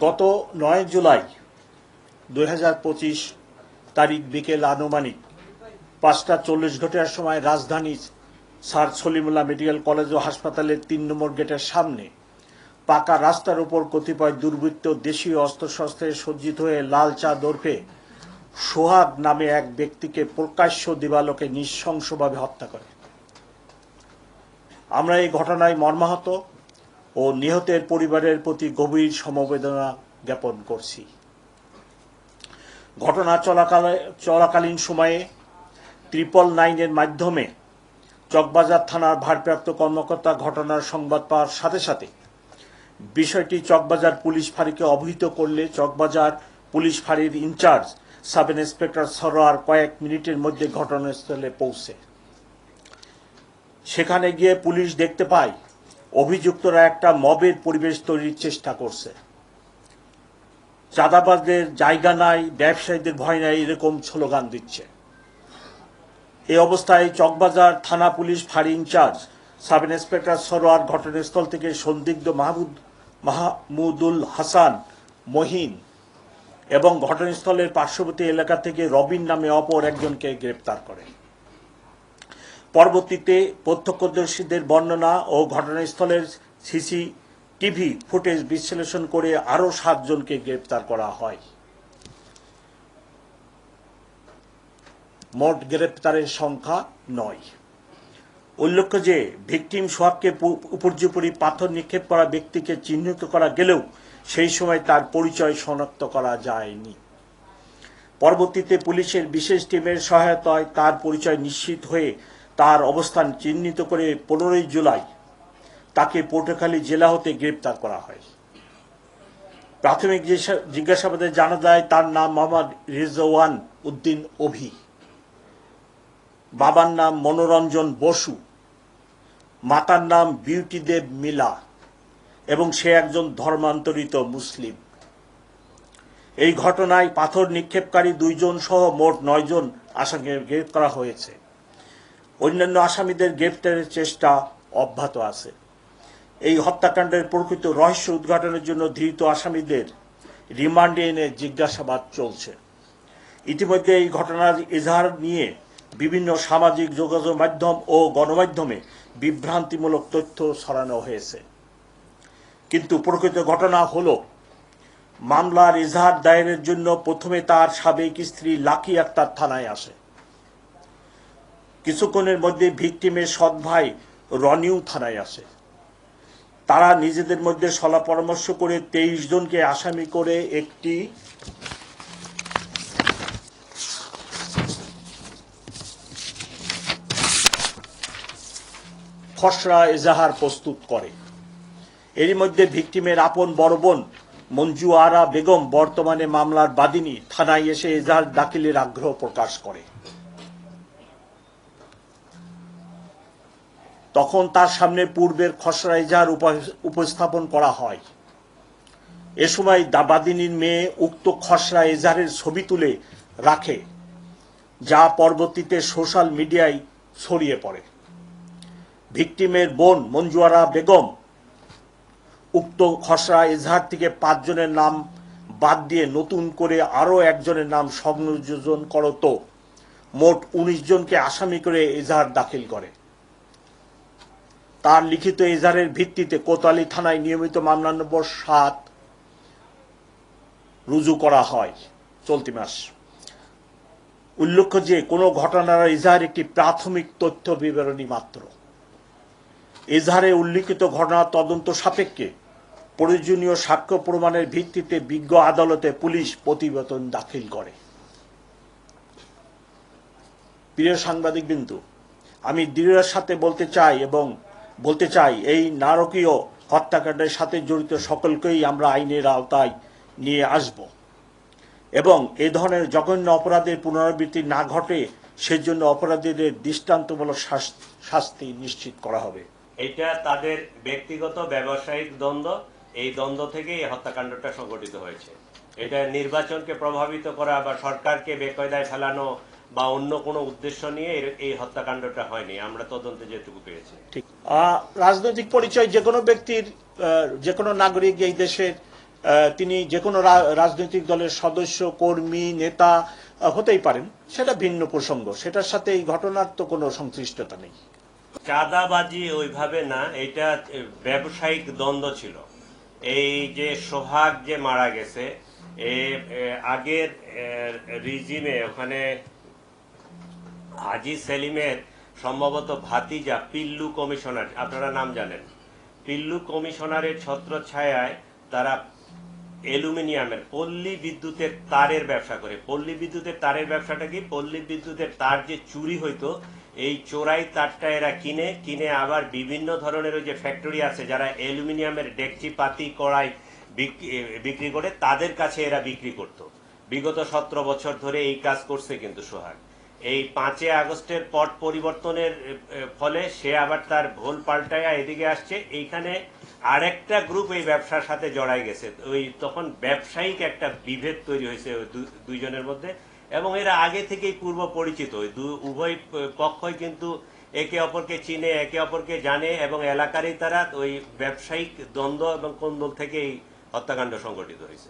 গত নয় জুলাই দুই হাজার পঁচিশ তারিখ বিকেল আনুমানিক পাঁচটা চল্লিশ ঘটার সময় রাজধানীর স্যার সলিমুল্লাহ মেডিকেল কলেজ ও হাসপাতালের তিন নম্বর গেটের সামনে পাকা রাস্তার উপর কতিপয় দুর্বৃত্ত দেশীয় অস্ত্রশস্ত্রে সজ্জিত হয়ে লাল চা দর্পে সোহাগ নামে এক ব্যক্তিকে প্রকাশ্য দিবালোকে নৃশংসভাবে হত্যা করে। আমরা এই ঘটনায় মর্মাহত ও নিহতের পরিবারের প্রতি গভীর সমবেদনা জ্ঞাপন করছি। ঘটনা চলাকালে চলাকালীন সময়ে ট্রিপল নাইনের মাধ্যমে চকবাজার থানার ভারপ্রাপ্ত কর্মকর্তা ঘটনার সংবাদ পাওয়ার সাথে সাথে বিষয়টি চকবাজার পুলিশ ফাঁড়িকে অবহিত করলে চকবাজার পুলিশ ফাঁড়ির in charge sub inspector Sarwar কয়েক মিনিটের মধ্যে ঘটনাস্থলে পৌঁছে। সেখানে গিয়ে পুলিশ দেখতে পায় অভিযুক্তরা একটা মবের পরিবেশ তৈরির চেষ্টা করছে। চাঁদাবাজদের জায়গা নাই, ব্যবসায়ীদের ভয় নাই, এরকম স্লোগান দিচ্ছে। এই অবস্থায় চকবাজার থানা পুলিশ ফাঁড়ি ইনচার্জ, সাব ইন্সপেক্টর সরোয়ার ঘটনাস্থল থেকে সন্দিগ্ধ মাহমুদ, মাহমুদুল হাসান, মহিন এবং ঘটনাস্থলের পার্শ্ববর্তী এলাকা থেকে রবিন নামে অপর একজনকে গ্রেপ্তার করে। পরবর্তীতে প্রত্যক্ষদর্শীদের বর্ণনা ও ঘটনাস্থলের সিসি টিভি ফুটেজ বিশ্লেষণ করে আরও সাতজনকে গ্রেপ্তার করা হয়। মোট গ্রেপ্তারের সংখ্যা নয়। উল্লেখ্য যে, ভিকটিম সোহাগকে উপর্যুপরি পাথর নিক্ষেপ করা ব্যক্তিকে চিহ্নিত করা গেলেও সেই সময় তার পরিচয় শনাক্ত করা যায়নি। পরবর্তীতে পুলিশের বিশেষ টিমের সহায়তায় তার পরিচয় নিশ্চিত হয়ে তার অবস্থান চিহ্নিত করে পনেরোই জুলাই তাকে পটুয়াখালী জেলা হতে গ্রেপ্তার করা হয়। প্রাথমিক জিজ্ঞাসাবাদে জানা যায়, তার নাম মোহাম্মদ রিজওয়ান উদ্দিন অভি। বাবার নাম মনোরঞ্জন বসু। মাতার নাম বিউটি দেব মিলা এবং সে একজন ধর্মান্তরিত মুসলিম। এই ঘটনায় পাথর নিক্ষেপকারী দুইজন সহ মোট নয়জন আসামিকে গ্রেপ্তার করা হয়েছে। অন্যান্য আসামিদের গ্রেপ্তারের চেষ্টা অব্যাহত আছে। এই হত্যাকাণ্ডের প্রকৃত রহস্য উদ্ঘাটনের জন্য ধৃত আসামিদের রিমান্ডে এনে জিজ্ঞাসাবাদ চলছে। ইতিমধ্যে এই ঘটনার এজাহার নিয়ে বিভিন্ন সামাজিক যোগাযোগ মাধ্যম ও গণমাধ্যমে বিভ্রান্তিমূলক তথ্য ছড়ানো হয়েছে। কিন্তু প্রকৃত ঘটনা হল, মামলার এজাহার দায়েরের জন্য প্রথমে তার সাবেক স্ত্রী লাকি আক্তার থানায় আসে। কিছুক্ষণের মধ্যে ভিকটিমের সৎ ভাই রনিউ থানায় আসে। তারা নিজেদের মধ্যে সলা পরামর্শ করে তেইশ জনকে আসামি করে একটি খসড়া এজাহার প্রস্তুত করে। এরই মধ্যে ভিকটিমের আপন বড় বোন মঞ্জু আরা বেগম বর্তমানে মামলার বাদিনী থানায় এসে এজাহার দাখিলের আগ্রহ প্রকাশ করে। তখন তার সামনে পূর্বের খসড়া এজাহার উপস্থাপন করা হয়। এ সময় দাবাদিনীর মেয়ে উক্ত খসড়া এজাহারের ছবি তুলে রাখে, যা পরবর্তীতে সোশ্যাল মিডিয়ায় ছড়িয়ে পড়ে। ভিকটিমের বোন মঞ্জুয়ারা বেগম উক্ত খসড়া এজাহার থেকে পাঁচজনের নাম বাদ দিয়ে নতুন করে আরও একজনের নাম সংযোজন করত। মোট উনিশ জনকে আসামি করে এজাহার দাখিল করে। তার লিখিত এজাহারের ভিত্তিতে কোতোয়ালি থানায় নিয়মিত মামলা নম্বর সাত রুজু করা হয় চলতি মাস। উল্লেখ্য যে, কোনো ঘটনার এজাহার একটি প্রাথমিক তথ্য বিবরণী মাত্র। এজাহারে উল্লিখিত ঘটনা তদন্ত সাপেক্ষে প্রয়োজনীয় সাক্ষ্য প্রমাণের ভিত্তিতে বিজ্ঞ আদালতে পুলিশ প্রতিবেদন দাখিল করে। প্রিয় সাংবাদিক বিন্দু আমি দৃঢ়ের সাথে বলতে চাই এবং বলতে চাই, এই নারকীয় হত্যাকাণ্ডের সাথে জড়িত সকলকেই আমরা আইনের আওতায় নিয়ে আসব। এবং এ ধরনের জঘন্য অপরাধের পুনরাবৃত্তি না ঘটে সেজন্য অপরাধীদের দৃষ্টান্তমূলক শাস- শাস্তি নিশ্চিত করা হবে। এটা তাদের ব্যক্তিগত, ব্যবসায়িক দ্বন্দ্ব। এই দ্বন্দ্ব থেকে এই হত্যাকাণ্ডটা সংঘটিত হয়েছে। এটা নির্বাচনকে প্রভাবিত করা বা সরকারকে বেকায়দায় ফেলানো বা অন্য কোনো উদ্দেশ্য নিয়ে এই হত্যাকাণ্ডটা হয়নি। আমরা তদন্তে যেটুকু পেয়েছি। ঠিক। রাজনৈতিক পরিচয় যে কোনো ব্যক্তির যে কোনো নাগরিক এই দেশের তিনি যে কোনো রাজনৈতিক দলের সদস্য কর্মী নেতা হতেই পারেন। সেটা ভিন্ন প্রসঙ্গ। সেটার সাথে এই ঘটনার তো কোনো সংশ্লিষ্টতা নেই। চাঁদাবাজি ওইভাবে না এটা ব্যবসায়িক দ্বন্দ্ব ছিল। এই যে সোহাগ যে মারা গেছে এ, আগের রিজিমে ওখানে হাজি সেলিমের সম্ভবত ভাতিজা পিল্লু কমিশনার, আপনারা নাম জানেন। পিল্লু কমিশনারের ছত্রছায়ায় তারা অ্যালুমিনিয়ামের পল্লী বিদ্যুতের তারের ব্যবসা করে। পল্লী বিদ্যুতের তারের ব্যবসাটা কি? পল্লী বিদ্যুতের তার যে চুরি হইতো, এই চোরাই তারটা এরা কিনে কিনে আবার বিভিন্ন ধরনের ওই যে ফ্যাক্টরি আছে, যারা অ্যালুমিনিয়ামের ডেকচি, পাতি, কড়াই বিক- বিক্রি করে, তাদের কাছে এরা বিক্রি করত। বিগত সতেরো বছর ধরে এই কাজ করছে কিন্তু সোহাগ। এই পাঁচে আগস্টের পট পরিবর্তনের ফলে সে আবার তার ভোল পাল্টায়া এদিকে আসছে। এইখানে আরেকটা গ্রুপ এই ব্যবসার সাথে জড়াই গেছে। ওই তখন ব্যবসায়িক একটা বিভেদ তৈরি হয়েছে দুইজনের মধ্যে এবং এরা আগে থেকেই পূর্ব পরিচিত। উভয় পক্ষই কিন্তু একে অপরকে চিনে, একে অপরকে জানে এবং এলাকারই তারা ওই ব্যবসায়িক দ্বন্দ্ব এবং কোন্দল থেকেই হত্যাকাণ্ড সংঘটিত হয়েছে।